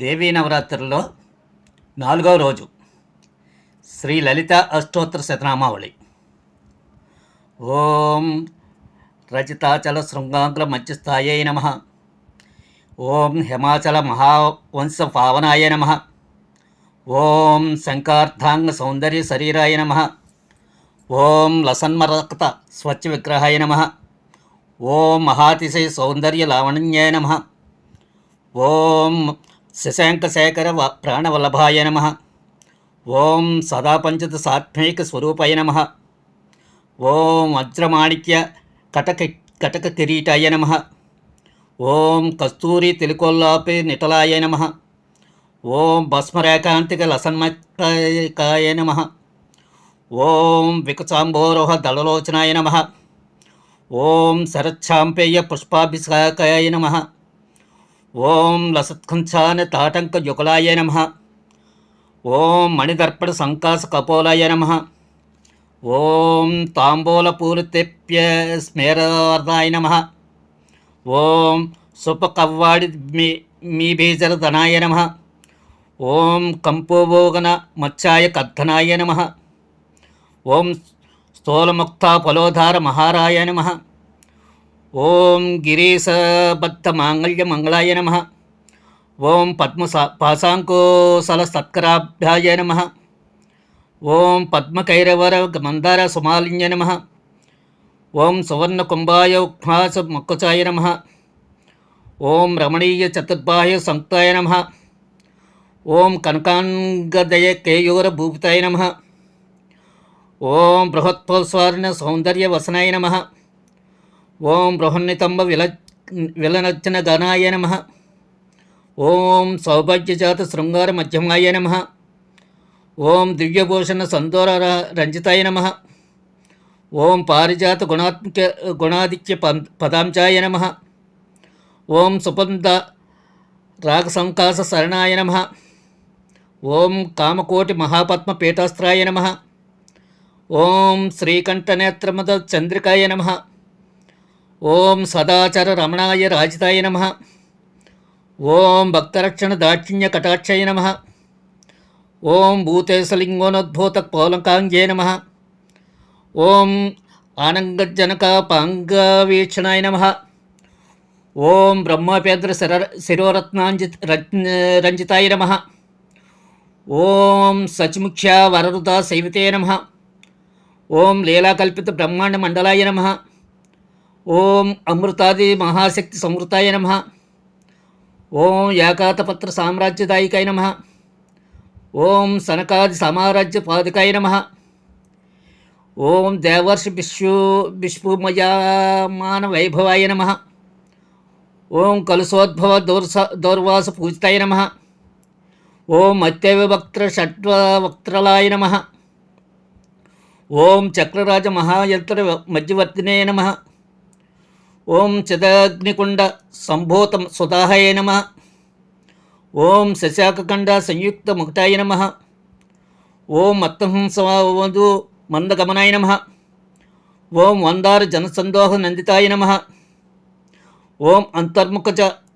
దేవీ నవరాత్రుల్లో నాలుగవ రోజు శ్రీ లలిత అష్టోత్తర శతనామావళి. ఓం రచితాచల శృంగాంగ్ర మధ్యస్థాయై నమ. ఓం హిమాచల మహావంశ పావనాయ నమ. ఓం శంకార్థాంగ సౌందర్య శరీరాయ నమ. ఓం లసన్మరక్త స్వచ్ఛ విగ్రహాయ నమ. ఓం మహాతిశయ సౌందర్య లావణ్యాయ నమ. ఓం శశాంకశేఖర వ- ప్రాణవల్లభాయ నమ. ఓం సదాపంచత సాత్మైక స్వరూపాయ నమ. ఓం వజ్రమాణిక్య కటక కటక కిరీటాయ నమ. ఓం కస్తూరి తిలుకొల్లాపి నిటలాయ నమ. ఓం భస్మరేకాంతిక లసన్మకాయ నమ. ఓం వికసాంబోరోహ దళలోచనాయ నమ. ఓం శరచ్ఛాంపేయ పుష్పాభిషేకాయ నమ. ఓం లసత్కుంఛాన తాటంక యుగలాయ నమ. ఓం మణిదర్పణ సంకాశ కపోలాయ నమ. ఓం తాంబూల తాంబూలపూరితెప్య స్మేరార్దాయ నమ. ఓం సుప కవ్వాడి మీ బీజర ధనాయ నమ. ఓం కంపోభోగన మత్స్యాయ కర్ధనాయ నమ. ఓం స్థూలముక్త ఫలోధార మహారాయ నమ. ఓం గిరీశబద్ధ మాంగళ్య మంగళాయ నమ. ఓం పద్మ పాశాంకోసల సత్కరాభ్యాయ నమ. ఓం పద్మకైరవర మందార సుమాలిన్య నమ. ఓం సువర్ణ కుంభాయ ఉక్మాస మక్కుచాయ నమ. ఓం రమణీయ చతుర్భాయ సంక్తాయ నమ. ఓం కనకాంగదయ కేయూర భూపితాయ నమ. ఓం బృహత్పౌస్వారిణ సౌందర్య వసనాయ నమ. ఓం బృహన్నితంబ విల విలనచ్చన గణాయ నమ. ఓం సౌభాగ్యజాత శృంగార మధ్యమాయ నమ. ఓం దివ్యభూషణ సంతోర రంజితాయ నమ. ఓం పారిజాత గుణాత్మక గుణాధిక్య పం- పదాంచాయ నమ. ఓం సుపంద రాగసంకాస శరణాయ నమ. ఓం కామకోటి మహాపద్మ పీఠాస్త్రాయ నమ. ఓం శ్రీకంఠనేత్రమద చంద్రికాయ నమ. ఓం సదాచర రమణాయ రాజితాయ నమ. ఓం భక్తరక్షణ దాక్షిణ్య కటాక్షయ నమ. ఓం భూతేశలింగోనోద్భూత పోలంకాంగే నమ. ఓం ఆనంగజనక పాంగవీక్షణాయ నమ. ఓం బ్రహ్మపేద్ర శర శిరోరత్నాంజి రంజితాయ నమ. ఓం సచిముఖ్య వరరుత శైవితే నమ. ఓం లీలాకల్పిత బ్రహ్మాండ మండలాయ నమ. ఓం అమృతాది మహాశక్తి సంవృతాయ నమ. ఓం ఏకాతపత్ర సామ్రాజ్యదాయికాయ నమ. ఓం సనకాది సామ్రాజ్య పాదికాయ నమ. ఓం దేవర్షి విశ్వ విశ్వమయామాన వైభవాయ నమ. ఓం కలుసోద్భవ దౌర్స దౌర్వాస పూజితాయ నమ. ఓం అత్యవిభక్త్ర షడ్వక్త్రలాయ నమ. ఓం చక్రరాజ మహాయంత్ర మధ్యవర్తినే నమ. ఓం చిదాగ్నికుండ సంభూతం సుధాహయ నమ. ఓం శశాకఖండ సంయుక్త ముక్తాయ నమ. ఓం మత్తహంసవధు మందగమనాయ నమ. ఓం వందారు జనసందోహ నందితాయ నమ. ఓం అంతర్ముఖ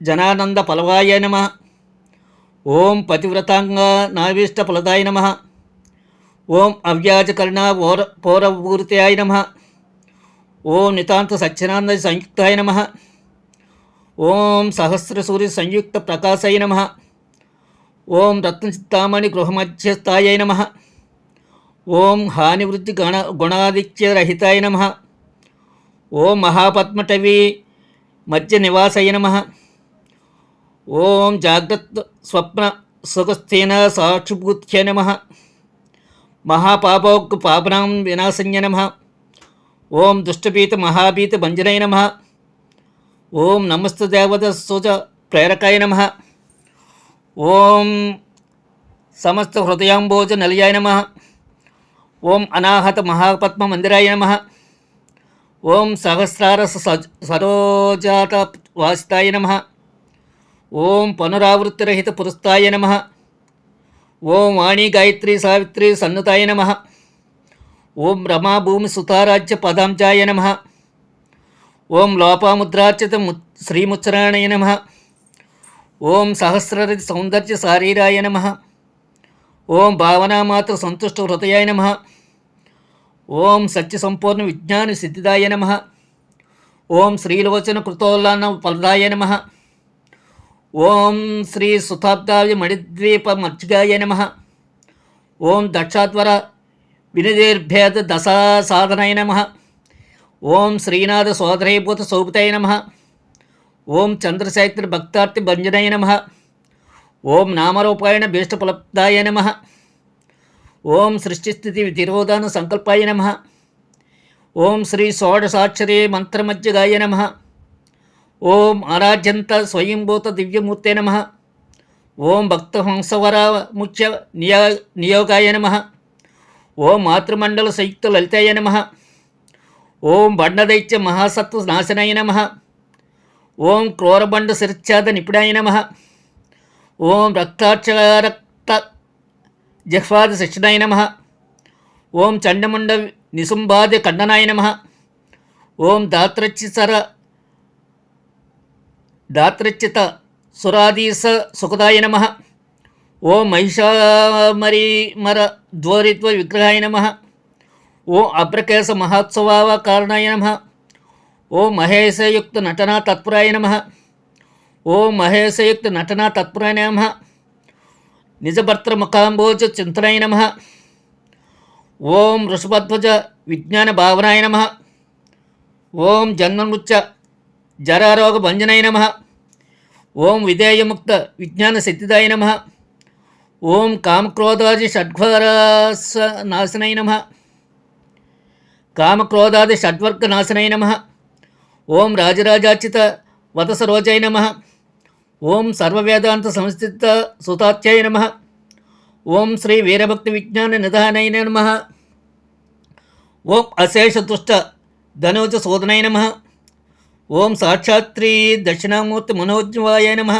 జనానంద ఫలవాయ నమ. ఓం పతివ్రతాంగ నావీష్ట ఫలదాయ నమ. ఓం అవ్యాజకర్ణ ఓర పౌరవూరితాయ నమ. ఓం నితాంత సత్యనాంద సంయుక్తాయ నమ. ఓం సహస్రసూర్య సంయుక్త ప్రకాశాయ నమ. ఓం రత్నచిత్తామణి గృహమధ్యస్థాయ నమ. ఓం హానివృద్ధి గణ గుణాదిత్యరహితాయ నమ. ఓం మహాపద్మటవి మధ్య నివాసాయ నమ. ఓం జాగ్రత్త స్వప్న సుఖస్థేన సాక్షిభూత్య నమ. మహాపాపోక్ పాపనాం వినాశన్య నమ. ఓం దుష్టభీత మహాభీత భంజనై నమ. ఓం నమస్త దేవత సుజ ప్రేరకాయ నమ. ఓం సమస్త హృదయాంబోజ నలియాయ నమ. ఓం అనాహత మహాపద్మ మందిరాయ నమ. ఓం సహస్రార సరోజాత వాసితాయ నమ. ఓం పునరావృత్తిరహిత పురస్తాయ నమ. ఓం వాణి గాయత్రి సావిత్రి సన్నతాయ నమ. ఓం రమాభూమి సుతారాజ్య పదాంజాయ నమ. ఓం లోపాముద్రార్చిత ము శ్రీముచ్చరాణయ నమ. ఓం సహస్రరథి సౌందర్య శారీరాయ నమ. ఓం భావనామాతృ సంతుష్ట హృదయాయ నమ. ఓం సత్య సంపూర్ణ విజ్ఞాన సిద్ధిదాయ నమ. ఓం శ్రీలోచన కృతోల్లాన ఫలదాయ నమ. ఓం శ్రీ సుతాబ్దాయ మణిద్వీప మర్చిగాయ నమ. ఓం దక్షాద్వర వినిర్భేద దశా సాధనై నమ. ఓం శ్రీనాథ సోదరీభూత సౌభుతాయ నమ. ఓం చంద్రశేఖర భక్తార్తి భంజనై నమ. ఓం నామరూపాయణ భీష్టఫలప్దాయ నమ. ఓం సృష్టిస్థితి తిరోధాన సంకల్పాయ నమ. ఓం శ్రీ షోడశాక్షరీ మంత్రమజ్జగాయ నమ. ఓం ఆరాధ్యంత స్వయంభూత దివ్యమూర్తే నమ. ఓం భక్తహంసవర ముఖ్య నియో నియోగాయ నమ. ఓం మాతృమండల సంయుక్త లలితాయ నమ. ఓం బండదైత్య మహాసత్వ నాశనాయ నమ. ఓం క్రోరబండ శిరచ్ఛాద నిపుణాయ నమ. ఓం రక్తాక్షరక్త జహ్వాద శిక్షణాయ నమ. ఓం చండముండ నిసుంబాద ఖండనాయ నమ. ఓం దాత్రచ్యసర దాత్రచ్యుత సురాధీస సుఖదాయ నమ. ఓ మహిషామరి మర ధ్వరిత్వ విగ్రహాయ నమ. ఓ అభ్రకేశ మహోత్సవ కారణాయ నమ. ఓ మహేశయుక్త నటనా తత్పురాయ నమ. ఓ మహేశయుక్త నటనా తత్పురాయ నమ. నిజభర్తృ ముఖాంబోజ చింతనాయ నమ. ఓం ఋషభధ్వజ విజ్ఞాన భావనాయ నమ. ఓం జన్మమృత్య జరారోగ భంజనాయ నమ. ఓం విధేయముక్త విజ్ఞాన శక్తిదాయ నమ. ఓం కామక్రోధాది షడ్వర్గ నాశనై నమ. కామక్రోధాది షడ్వర్గ నాశనై నమ. ఓం రాజరాజాచిత వదసరోజాయ నమ. ఓం సర్వవేదాంత సంస్థిత సుతాత్యాయ నమ. ఓం శ్రీ వీరభక్తి విజ్ఞాన నిధానై నమ. ఓం అశేష దుష్ట ధనోజ శోధనై నమ. ఓం సాక్షాత్రి దక్షిణామూర్తి మనోజ్వాయ నమ.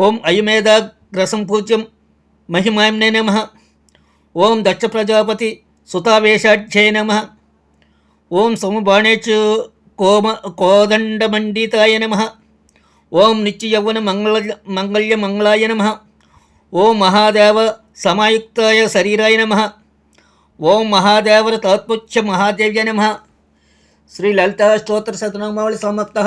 ఓం అయమేధాగ్రసం రసంపూజ్యం మహిమామ్నే నమ. ఓం దక్ష ప్రజాపతి సుతావేషాఢ్యయ నమ. ఓం సముబాణేచు కోమ కోదండమండితాయ నమ. ఓం నిత్యయౌవన మంగళ మంగళ్య మంగళాయ నమ. ఓం మహాదేవ సమాయుక్తాయ శరీరాయ నమ. ఓం మహాదేవర తాత్పుచ్చ మహాదేవ్య నమ. శ్రీ లలితా స్తోత్ర శతనామావళి సమాప్త.